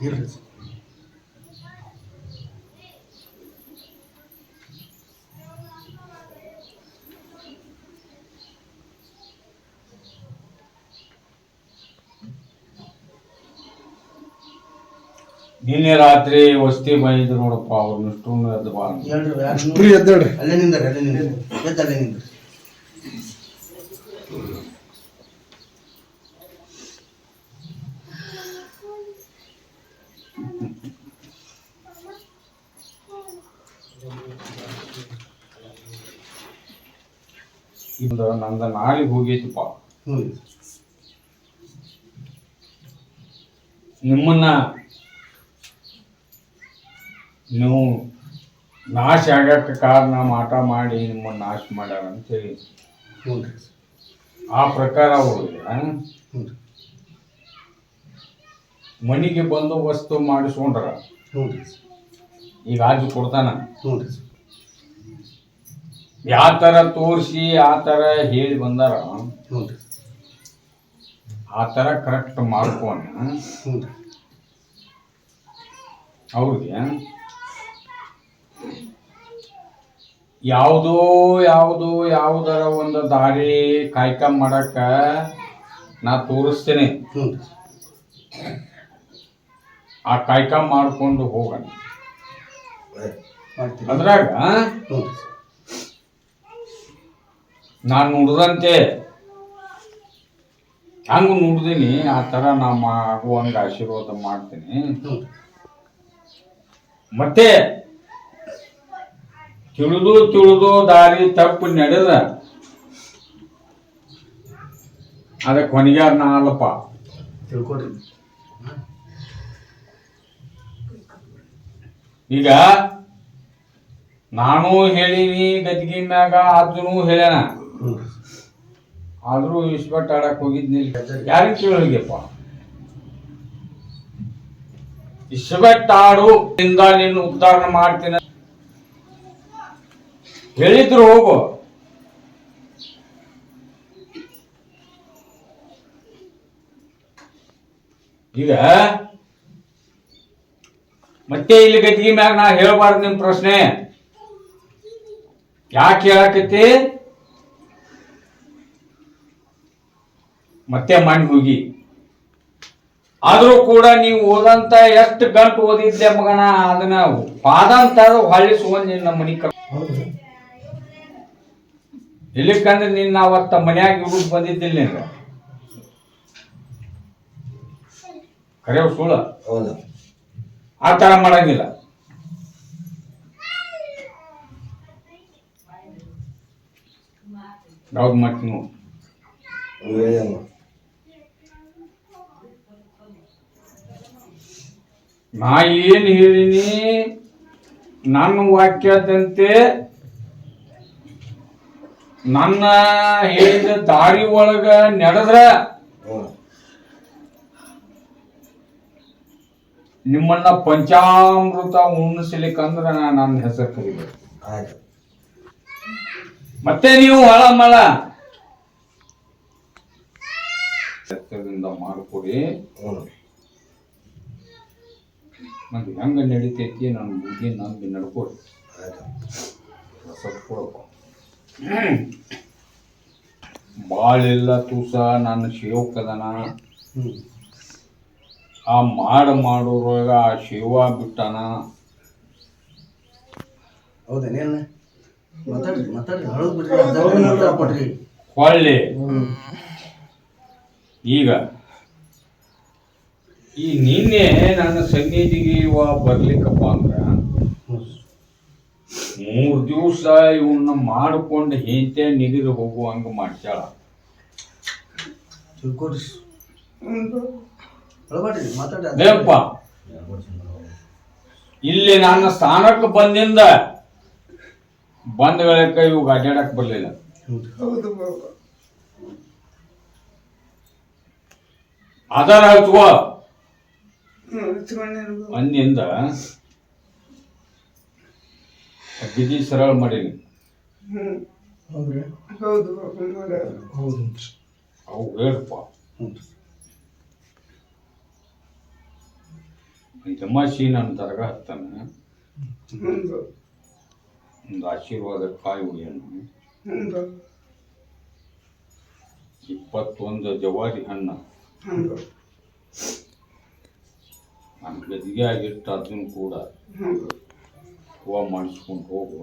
Держится. ನಿನ್ನೆ ರಾತ್ರಿ ವಸ್ತಿ ಬಂದಿದ್ರು ನೋಡಪ್ಪ ಅವ್ರನ್ನ ಇಷ್ಟು ಅದು ಬಾ ಅಂತ. ಹೇಳ್ರಿ ಯಾರು ಅಷ್ಟ್ರಿ ಎದ್ದೇಳ್ರಿ. ಅಲ್ಲೇ ನಿಂದ್ರಿ ಅಲ್ಲೇ ನಿಂದ್ರಿ. ಎದ್ದು ಅಲ್ಲೇ ನಿಂದ್ರಿ. ಇದು ನಂದ ನಾಳೆ ಹೋಗೈತಿಪ್ಪ. ಹ್ಞೂ ನಿಮ್ಮನ್ನ ನೀವು ನಾಶ ಆಗಕ್ಕೆ ಕಾರಣ ಮಾಟ ಮಾಡಿ ನಿಮ್ಮನ್ನು ನಾಶ ಮಾಡ್ಯಾರ ಅಂತೇಳಿ. ಹ್ಞೂ ರೀ ಆ ಪ್ರಕಾರ ಅವರು ಹ್ಞೂ ಮನೆಗೆ ಬಂದು ವಸ್ತು ಮಾಡಿಸ್ಕೊಂಡ್ರ? ಹ್ಞೂ ರೀ ಈಗ ಆಜು ಕೊಡ್ತಾನ? ಹ್ಞೂ ರೀ ಯಾವ ಥರ ತೋರಿಸಿ ಆ ಥರ ಹೇಳಿ ಬಂದಾರ? ಹ್ಞೂ ರೀ. ಆ ಥರ ಕರೆಕ್ಟ್ ಮಾಡ್ಕೊಂಡು ಹ್ಞೂ ರೀ. ಅವ್ರಿಗೆ ಯಾವುದೋ ಯಾವುದೋ ಯಾವುದರ ಒಂದು ದಾರಿ ಕಾಯ್ಕ ಮಾಡಕ್ಕ ನಾ ತೋರಿಸ್ತೇನೆ. ಆ ಕಾಯ್ಕ ಮಾಡ್ಕೊಂಡು ಹೋಗೋಣ. ಅದ್ರಾಗ ನಾನು ನುಡ್ದಂತೆ. ಹಂಗ ನುಡ್ದೀನಿ ಆ ಥರ ನಾ ಆಗುವಂಗ ಆಶೀರ್ವಾದ ಮಾಡ್ತೀನಿ. ಮತ್ತೆ ತಿಳಿದು ತಿಳಿದು ದಾರಿ ತಪ್ಪು ನಡೆದ. ಅದಕ್ಕೆ ಕೊನೆಗೆ ನಾ ಅಲ್ಲಪ್ಪ. ತಿಳ್ಕೊಡ್ರಿ ಈಗ ನಾನು ಹೇಳಿನಿ ಗದ್ಗಿನಾಗ ಮ್ಯಾಗ ಅದನ್ನು ಹೇಳ್ಯಾನ. ಆದ್ರೂ ಇಸ್ಬಟ್ ಆಡಕ್ ಹೋಗಿದ್ನಿ. ಯಾರಿಗೆ ಕೇಳೋಗ್ಯಪ್ಪ ಇಸ್ಬಟ್ ಆಡು ಇಂದ ನೀನು ಉದ್ಧಾರ ಮಾಡ್ತೀನಿ. ಹೇಳಿದ್ರು ಹೋಗು. ಈಗ ಮತ್ತೆ ಇಲ್ಲಿ ಗದ್ದಿಗೆ ಮ್ಯಾಗ ನಾ ಹೇಳ್ಬಾರ್ದು ನಿಮ್ ಪ್ರಶ್ನೆ. ಯಾಕೆ ಹೇಳಕತ್ತಿ? ಮತ್ತೆ ಮಣ್ಣು ಹೋಗಿ. ಆದ್ರೂ ಕೂಡ ನೀವು ಓದಂತ ಎಷ್ಟು ಗಂಟು ಓದಿದ್ದೆ ಮಗನ, ಅದನ್ನ ಪಾದಂತ ಹೊಳ್ಳಿ ಸುವಂದ್ ನಿನ್ನ ಮನಿ ಕ ಹೌದು ರೀ ಇಲ್ಲಿಕಂದ್ರೆ ನಿನ್ನ ಅವತ್ತ ಮನ್ಯಾಗ ಇವ್ರಿಗೆ ಬಂದಿದ್ದಿಲ್ಲ ನೀನು. ಕರೆಯವ್ ಸುಳ. ಹೌದು. ಆ ತರ ಮಾಡಂಗಿಲ್ಲ. ಯಾವ್ದು ಮಾಡ್ತೀನಿ ನಾ ಏನ್ ಹೇಳಿನಿ? ನನ್ನ ವಾಕ್ಯದಂತೆ ನನ್ನ ಹೇಳಿದ ದಾರಿ ಒಳಗ ನಡೆದ್ರ ನಿಮ್ಮನ್ನ ಪಂಚಾಮೃತ ಉಣಿಸ್ಲಿಕ್ಕಂದ್ರ ನಾ ನನ್ನ ಹೆಸರು ಕರಿಬೇಕು. ಮತ್ತೆ ನೀವು ಹಳ ಮಳ. ಸತ್ಯದಿಂದ ಮಾಡಿಕೊಡಿ. ನಂಗೆ ಹೆಂಗ ನಡಿತೈತಿ ನನ್ನ ಬುದ್ಧಿ ನಂಬಿ ನಡ್ಕೊಡಿ. ಸ್ವಲ್ಪ ಕೊಡಪ್ಪ. ಬಾಳೆಲ್ಲ ತೂಸ ನನ್ನ ಶಿವಕದನ. ಆ ಮಾಡ ಮಾಡುವಾಗ ಆ ಶಿವ ಬಿಟ್ಟನ. ಹೌದೇನೇನ ಮಾತಾಡ್ರಿ ಮಾತಾಡ್ರಿ. ಹಳದ್ ಬಿಡ್ರಿ. ಅದ್ರಾಗ ಮಾತಾಡ್ ಕೊಡ್ರಿ ಹೊಳ್ಳಿ. ಈಗ ಈ ನಿನ್ನೆ ನನ್ನ ಸನ್ನಿಧಿಗೆ ಇವ ಬರ್ಲಿಕ್ಕಪ್ಪ ಅಂದ್ರ ಮೂರ್ ದಿವಸ ಇವನ್ನ ಮಾಡಿಕೊಂಡು ಹೆಂತೆ ನಿಗಿದು ಹೋಗುವಂಗ ಹಂಗ ಮಾಡ್ತಾಳ ದೇವಪ್ಪ ಇಲ್ಲಿ ನನ್ನ ಸ್ಥಾನಕ್ಕೆ ಬಂದಿಂದ ಬಂದ ವೇಳಕ್ಕೆ ಇವಾಗ ಅಡ್ಡಾಡಕ್ ಬರ್ಲಿಲ್ಲ. ಅದರ ಹಚ್ಚುವ ಅಂದಿಂದ ಅಗ್ದಿ ಸರಳ ಮಾಡೀನಿ ಹೌದ್ರಿ? ಹೌದು ಹೌದು ಅವು ಹೇಳಪ್ಪ ತಮಾಷಿ ನನ್ನ ದರ್ಗ ಹತ್ತಾನ. ಒಂದು ಆಶೀರ್ವಾದ ಕಾಯಿ ಉಳಿಯನ್ನು ಇಪ್ಪತ್ತೊಂದು ಜವಾರಿ ಹಣ್ಣು ನನ್ನ ಗದಿಗೆ ಆಗಿಟ್ಟು ಅದನ್ನು ಕೂಡ. ಹೂವು ಮಾಡಿಸ್ಕೊಂಡು ಹೋಗು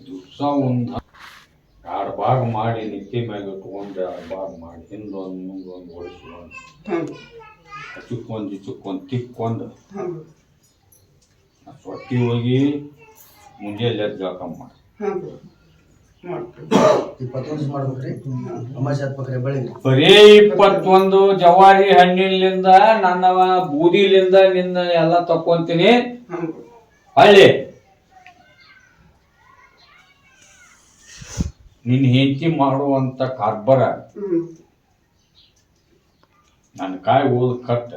ದಿವಸ ಒಂದು ಎರಡು ಭಾಗ ಮಾಡಿ ನಿತ್ಯ ಮ್ಯಾಗ ಇಟ್ಕೊಂಡು ಎರಡು ಭಾಗ ಮಾಡಿ. ಹಿಂದೊಂದು ಮುಂದೊಂದು ಹೊಡಿಸ್ಕೊಂಡು ಹ್ಞೂ ಚಿಕ್ಕೊಂದು ಚಿಕ್ಕೊಂದು ತಿಕ್ಕೊಂಡು ಸೊಟ್ಟಿ ಹೋಗಿ ಮುಂಜಾನೆ ಎದ್ದು ಜಳಕ ಮಾಡಿ. ಇಪ್ಪತ್ತೊಂದು ದಿವಸ ಮಾಡ್ಬೇಕ್ರಿ. ಅಮಾಸೆ ಹತ್ಬೇಕ್ರಿ ಬೆಳಿಗ್ಗೆ ಬರೀ ಇಪ್ಪತ್ತೊಂದು ಜವಾರಿ ಹಣ್ಣಿನಿಂದ ನನ್ನ ಬೂದಿಲಿಂದ ನಿನ್ನ ಎಲ್ಲ ತಕ್ಕೊಂತೀನಿ. ಅಲ್ಲಿ ಹಳ್ಳಿ. ನಿನ್ನ ಹೆಂಡತಿ ಮಾಡುವಂತ ಕಾರ್ಬರ ನನ್ನ ಕಾಯಿ ಓದ್ ಕಟ್ಟ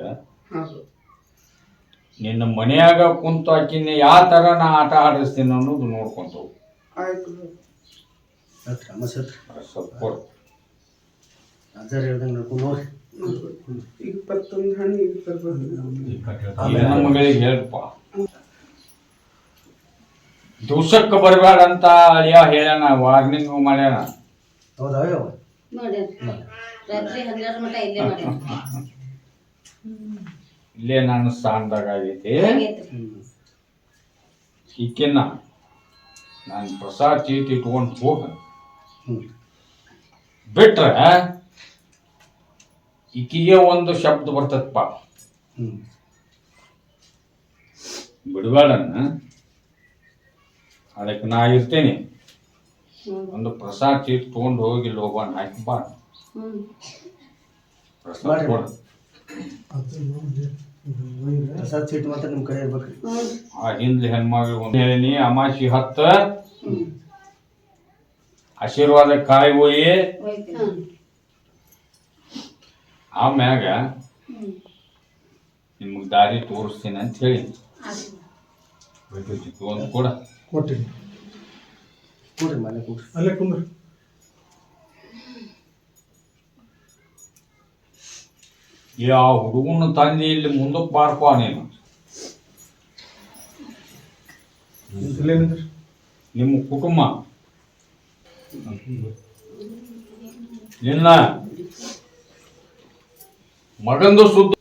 ನಿನ್ನ ಮನೆಯಾಗ ಕುಂತು ಹಾಕಿನ ಯಾವ ತರ ನಾ ಆಟ ಆಡಿಸ್ತೀನಿ ಅನ್ನೋದು ನೋಡ್ಕೊಂತ ಹೋಗು ಅಮ್ಮ ಸತ್ರ. ಅಜ್ಜಾರ್ ಹೇಳ್ದಂಗೆ ನಡ್ಕೊಂಡು ಹೋಗ್ರಿ ಇಪ್ಪತ್ತೊಂದು ಹಣ್ಣು ಇಪ್ಪತ್ತೊಂದು. ಮಗಳಿಗೆ ಹೇಳ್ಪ. ದಿವ್ಸಕ್ಕೆ ಬರಬೇಡ ಅಂತ ಅಳಿಯ ಹೇಳ್ಯಾನ ವಾರ್ನಿಂಗ್ ಮಾಡ್ಯಾನ. ಹೌದಾ ಯಾವ ರಾತ್ರಿ ಹನ್ನೆರಡು ಮಟ ಇಲ್ಲೇ ಮಾಡ್ಯಾರ ಇಲ್ಲೇ ನಾನು ಸ್ಥಾನದಾಗ ಆಗೈತಿ. ಈಕೆನ ನಾನು ಪ್ರಸಾದ ಚೀಟಿ ಇಟ್ಕೊಂಡು ಹೋಗ ಬಿಟ್ರೆ ಈಕಿಗೆ ಒಂದು ಶಬ್ದ ಬರ್ತದಪ್ಪ. ಹ್ಮ್. ಬಿಡಬೇಡನ್ನ. ಅದಕ್ಕೆ ನಾ ಇರ್ತೇನೆ. ಒಂದು ಪ್ರಸಾದ ಚೀಟ್ ತಗೊಂಡು ಹೋಗಿ ಇಲ್ಲಿ ಹೋಗೋಣ. ಹಾಕಿ ಬಾ. ಪ್ರಸಾದ ಪ್ರಸಾದ್ ಕೊಡು. ಪ್ರಸಾದ್ ಸೀಟ್ ಮಾತ್ರ ನಿಮ್ಮ ಕಡೆ ಇರ್ಬೇಕ್ರಿ. ಆ ಹಿಂದ್ಲಿ ಹೆಣ್ಮಗಳು ಒಂದು ಹೇಳಿನಿ ಅಮಾಸಿ ಹತ್ತ. ಆಶೀರ್ವಾದ ಕಾಯಿ ಹೋಯಿ. ಆಮ್ಯಾಗ ನಿಮ್ಗೆ ದಾರಿ ತೋರಿಸ್ತೀನಿ ಅಂತ ಹೇಳಿ. ಒಂದು ಕೂಡ. ಕೊಟ್ಟಿನಿ. ಕೂಡ್ರಿ ಮನೆ ಕೂಡ್ರಿ. ಅಲ್ಲೇ ಕುಂದ್ರಿ. ಯಾವ ಹುಡುಗನ ತಂದೆ ಇಲ್ಲಿ ಮುಂದಕ್ಕೆ ಬಾರ್ಕೋ ನೀನು. ನಿಮ್ಮ ಕುಟುಂಬ. ನಿನ್ನ ಮಗಂದು ಸುದ್ದ.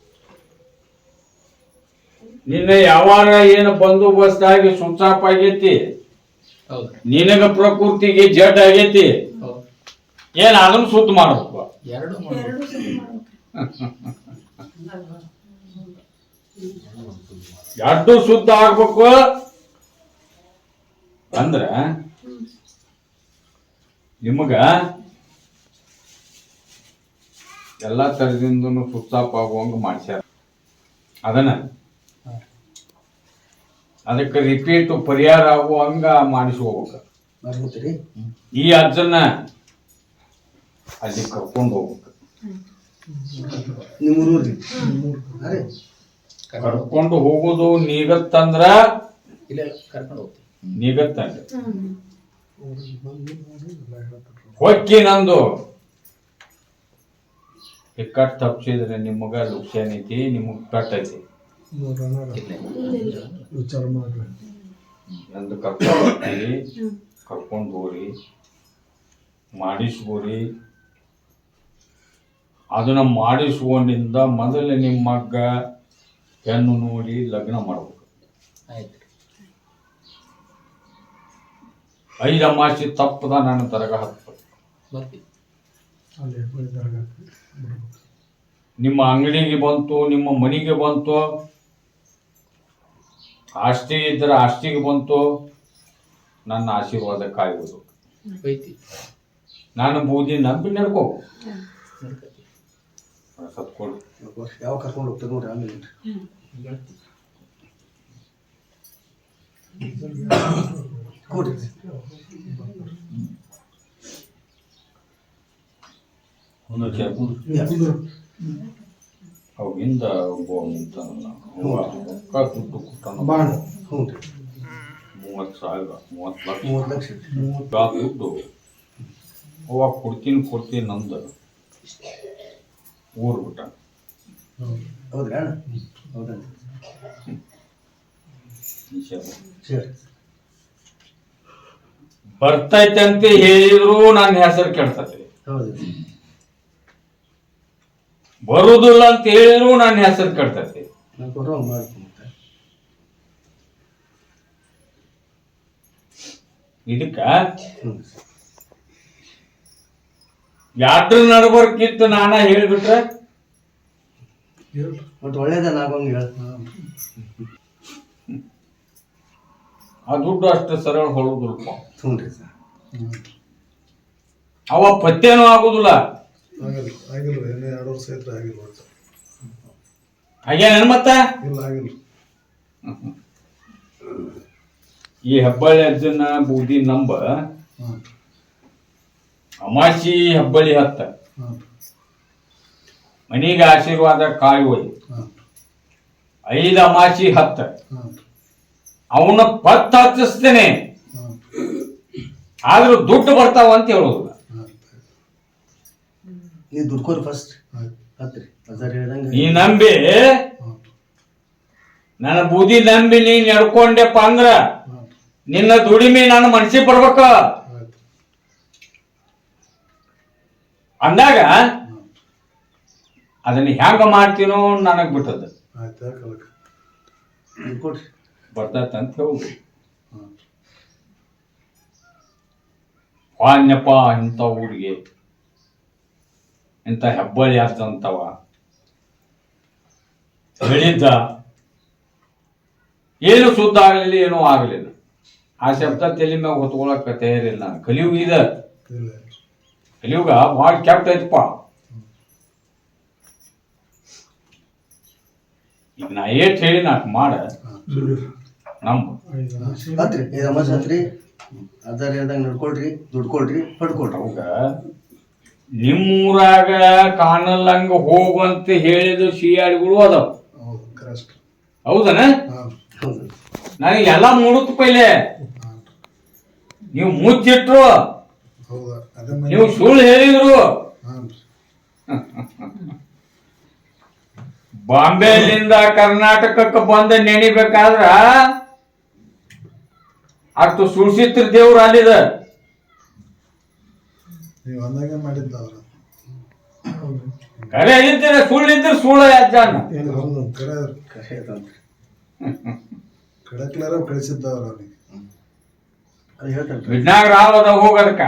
ನಿನ್ನೆ ಯಾವಾಗ ಏನು ಬಂದೋಬಸ್ತ್ ಆಗಿ ಸುಚಾಪ್ ಆಗೈತಿ? ನಿನಗ ಪ್ರಕೃತಿಗೆ ಜಡ್ ಆಗೈತಿ? ಏನ್ ಅದನ್ನ ಸುತ್ತ ಮಾಡ್ಬೇಕು? ಎರಡು ಎರಡು ಶುದ್ಧ ಆಗ್ಬೇಕು ಅಂದ್ರ ನಿಮಗ ಎಲ್ಲಾ ತರದಿಂದನು ಸುತ್ತಾಪ್ ಆಗುವಂಗ ಮಾಡ್ಸ್ಯಾರ. ಅದನ್ನ ಅದಕ್ಕೆ ರಿಪೀಟ್ ಪರಿಹಾರ ಆಗುವಂಗ ಮಾಡಿಸ್ಕೋಬೇಕು ಈ ಅಜ್ಜನ್ನ ಅಲ್ಲಿ ಕರ್ಕೊಂಡು ಹೋಗ್ಬೇಕು. ಕರ್ಕೊಂಡು ಹೋಗೋದು ನೀಗತ್ತಂದ್ರ ಇಲ್ಲ ಕರ್ಕೊಂಡು ಹೋಗ್ತೀವಿ ನೀಗತ್ತಂದ್ರ ಹೊಕ್ಕಿ ನಂದು. ಈ ತಪ್ಸಿದ್ರೆ ನಿಮಗ ಲುಕ್ಷನ್ ಐತಿ ನಿಮಗ್ ಕಟ್ ಐತಿ. ವಿಚಾರ ಮಾಡ್ರಿ. ನಂದು ಕರ್ಕೊಂಡು ಹೋಗ್ತೀವಿ ಕರ್ಕೊಂಡು ಹೋಗ್ರಿ ಮಾಡಿಸ್ಬೋರಿ. ಅದನ್ನ ಮಾಡಿಸ್ಕೊಂಡಿಂದ ಮೊದಲು ನಿಮ್ಮ ಮಗ್ಗ ಹೆಣ್ಣು ನೋಡಿ ಲಗ್ನ ಮಾಡ್ಬೇಕು. ಆಯ್ತು ಐದು ಅಮಾಸಿ ತಪ್ಪದ ನನ್ನ ತರಗ ಬೈದಾಗ ನಿಮ್ಮ ಅಂಗಡಿಗೆ ಬಂತು ನಿಮ್ಮ ಮನೆಗೆ ಬಂತು ಆಸ್ತಿ ಇದ್ರೆ ಆಸ್ತಿಗೆ ಬಂತು ನನ್ನ ಆಶೀರ್ವಾದ ಕಾಯುವುದು. ನಾನು ಬೂದಿ ನಂಬಿ ನಡ್ಕೋ ಸತ್ಕೊಡು ಯಾವ ಕರ್ಕೊಂಡು ಹೋಗ್ತಾರೆ ನೋಡ್ರಿ ಆಮೇಲೆ. ಕೂಡ್ರಿ ಕುಂದ್ರು ಅವಾಗಿಂದ ಒಬ್ಬ ನಿಂತಾನಲ್ಲ ರೊಕ್ಕ ದುಡ್ಡು ಕೊಟ್ಟಾನ ಹ್ಞೂ ಮೂವತ್ತು ಸಾವಿರ ಮೂವತ್ತು ಲಕ್ಷ. ಮೂವತ್ತು ಲಕ್ಷ ಮೂವತ್ತು. ಜಾಗ ಇದ್ದು ಅವಾಗ ಕೊಡ್ತೀನಿ ಕೊಡ್ತೀನಿ ನಂದು. ಊರು ಬಿಟ್ಟ. ಹೌದ್ರಿ? ಹೌದಣ್ಣ ಸರಿ ಬರ್ತೈತೆ ಅಂತ ಹೇಳಿದ್ರು ನನ್ನ ಹೆಸರು ಕೆಡ್ತೈತಿ ಬರುದಿಲ್ಲ ಅಂತ ಹೇಳಿದ್ರು ನನ್ನ ಹೆಸರು ಕೆಡ್ತೈತಿ ಇದಕ್ಕ ಯಾತ್ರ ನಡ್ಬರ್ಕಿತ್ತು ನಾನ ಹೇಳ್ಬಿಟ್ರೆ? ಒಳ್ಳೇದಲ್ಲ ಆಗೋಂಗೆ ಹೇಳ ಆ ದುಡ್ಡು ಅಷ್ಟು ಸರಳ ಹೊಳುದಿಲ್ಪ ಹ್ಞೂ ರೀ ಸರ್. ಅವ ಪತ್ತೇನೂ ಆಗುದಿಲ್ಲ. ಆಗಿಲ್ಲ ಆಗಿಲ್ಲ ಇನ್ನೂ ಎರಡು ವರ್ಷ ಐತ್ರಿ ಆಗಿಲ್ಲ ಒಟ್ಟು. ಹಾಗೇನ ಮತ್ತ? ಇಲ್ಲ ಆಗಿಲ್ಲ. ಈ ಹೆಬ್ಬಳ್ಳಿ ಅಜ್ಜನ ಬೂದಿ ನಂಬ ಹಾಂ ಅಮಾಸಿ ಹೆಬ್ಬಳ್ಳಿ ಹತ್ತ. ಹಾಂ ಮನಿಗೆ ಆಶೀರ್ವಾದ ಕಾಯಿ ಒಯ್ ಹಾಂ ಐದು ಅಮಾಸಿ ಹತ್ತ. ಹಾಂ ಅವನ ಪತ್ತ ಹಚ್ಚಿಸ್ತೇನೆ ಆದ್ರೂ ದುಡ್ಡು ಬರ್ತಾವ ಅಂತ ಹೇಳೋದು ಹಾಂ ನೀವು ದುಡ್ಕೋರಿ ಫಸ್ಟ್ ಹತ್ರಿ ಹೇಳ್ದಂಗೆ. ನೀ ನಂಬಿ. ನನ್ನ ಬೂದಿ ನಂಬಿ ನೀ ನಡ್ಕೊಂಡೆಪ್ಪ ಅಂದ್ರ ನಿನ್ನ ದುಡಿಮೆ ನಾನು ಮನಸ್ಸಿಗೆ ಬರ್ಬೇಕ. ಅಂದಾಗ ಅದನ್ನ ಹೆಂಗ ಮಾಡ್ತೀನೋ ನನಗ್ ಬಿಟ್ಟದ ಆಯ್ತು ಯಾಕೆ ಅದಕ್ಕೆ ದುಡ್ಕೊಡ್ರಿ ಬರ್ತೈತೆ ಅಂತ ಹೇಳಿ ಹಾಂ ವಾನ್ಯಪ್ಪ ಇಂಥ ಊರಿಗೆ ಇಂಥ ಹೆಬ್ಬಳ್ಳಿ ಆದಂತವ ಹೇಳಿದ್ದ. ಏನು ಶುದ್ಧ ಆಗಲಿಲ್ಲ ಏನೂ ಆಗಲಿಲ್ಲ. ಆ ಶಬ್ದ ತಲೆ ಮ್ಯಾಗ ಹೊತ್ಕೊಳಕ ತಯಾರಿಲ್ಲ ಕಲಿಯುಗ ಇದ. ಕಲಿಯುಗ ಭಾಳ ಕೆಟ್ಟ ಐತಪ್ಪ. ಈಗ ನಾ ಏಟ್ ಹೇಳಿ ನಾಕ್ ಮಾಡ. ಹಾಂ ದುಡ್ಡು ನಮ್ ಐದು ವರ್ಷ ಹತ್ರಿ ಐದು ಅಮಾಸ್ ಹತ್ರಿ. ಅದರ ಹೇಳ್ದಂಗೆ ನಡ್ಕೊಳ್ರಿ ದುಡ್ಕೊಳ್ರಿ ಪಡ್ಕೊಳ್ರಿ. ಅವಾಗ ನಿಮ್ಮೂರಾಗ ಕಾಣಲ್ಲಂಗ ಹೋಗುವಂತ ಹೇಳಿದ ಸಿಯಾಡಿಗಳು ಅದಾವ. ಹೌದನ? ನನಗೆ ಎಲ್ಲ ಮೂಡುತ್ತ ಪೈಲೆ. ನೀವು ಮುಚ್ಚಿಟ್ರು. ನೀವು ಸುಳ್ಳು ಹೇಳಿದ್ರು. ಬಾಂಬೆಲಿಂದ ಕರ್ನಾಟಕಕ್ಕೆ ಬಂದ ನೆನಿಬೇಕಾದ್ರ ಅಷ್ಟು ಸುಳ್ಸಿತ್ರ ದೇವ್ರು ಅಲ್ಲಿದ. ನೀವು ಅಂದಾಗ ಮಾಡಿದ್ದ ಅವ್ರ. ಕರೆ ಇದ್ರೆ ಸುಳ್ಳು ಇದ್ರೆ ಸುಳ್ಳು ಅಜ್ಜಾನ ಏನು ಹೌದು ಕರೆ ಕರೆ ಐತಂತ್ರಿ ಕಡಕ್ಲಾರ ಕಳಿಸಿದ್ದ ಅವ್ರ ಅವನಿಗೆ ಅದು ರಾವದ ಹೋಗೋದಕ್ಕ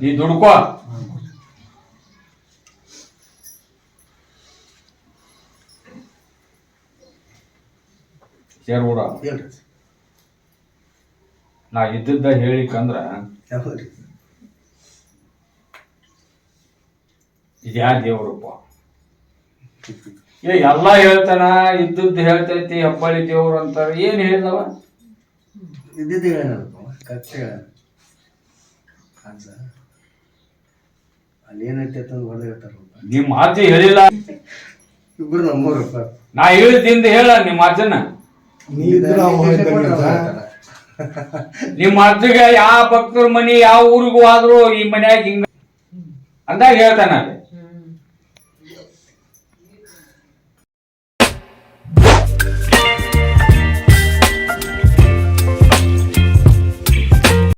ನೀ ದುಡ್ಕೋ. ಸೇರ್ಬಿಡ. ಹೇಳ್ರಿ. ನಾ ಇದ್ದಿದ್ದ ಹೇಳಿಕಂದ್ರ ಇದ್ಯಾ ದೇವ್ರಪ್ಪ? ಏ ಎಲ್ಲ ಹೇಳ್ತಾನ ಇದ್ದದ್ದು ಹೇಳ್ತೈತಿ ಹೆಬ್ಬಳ್ಳಿ ದೇವ್ರು ಅಂತಾರ. ಏನ್ ಹೇಳ್ದವ? ಇದ್ದಿದ್ದು ಹೇಳಪ್ಪ ಕರೆಕ್ಟ್ ಹೇಳ. ಅಜ್ಜ ಅಲ್ಲಿ ಏನೈತೆ ಅಂತಂದು ಹೊಡೆದು ಹೇಳ್ತಾರಪ್ಪ ನಿಮ್ಮ ಅಜ್ಜಿ ಹೇಳಿಲ್ಲ. ಇಬ್ರು ನಮ್ಮೂರಪ್ಪ ನಾ ಹೇಳಿದ್ದಿಂದ ಹೇಳ ನಿಮ್ಮ ಅಜ್ಜನ. ನೀ ನಿಮ್ಮ ಅಜ್ಜಗ ಯಾವ ಭಕ್ತರ ಮನಿ ಯಾವ ಊರಿಗೂ ಆದ್ರೂ ಈ ಮನ್ಯಾಗ ಹಿಂಗ ಅಂದಾಗ ಹೇಳ್ತಾನ.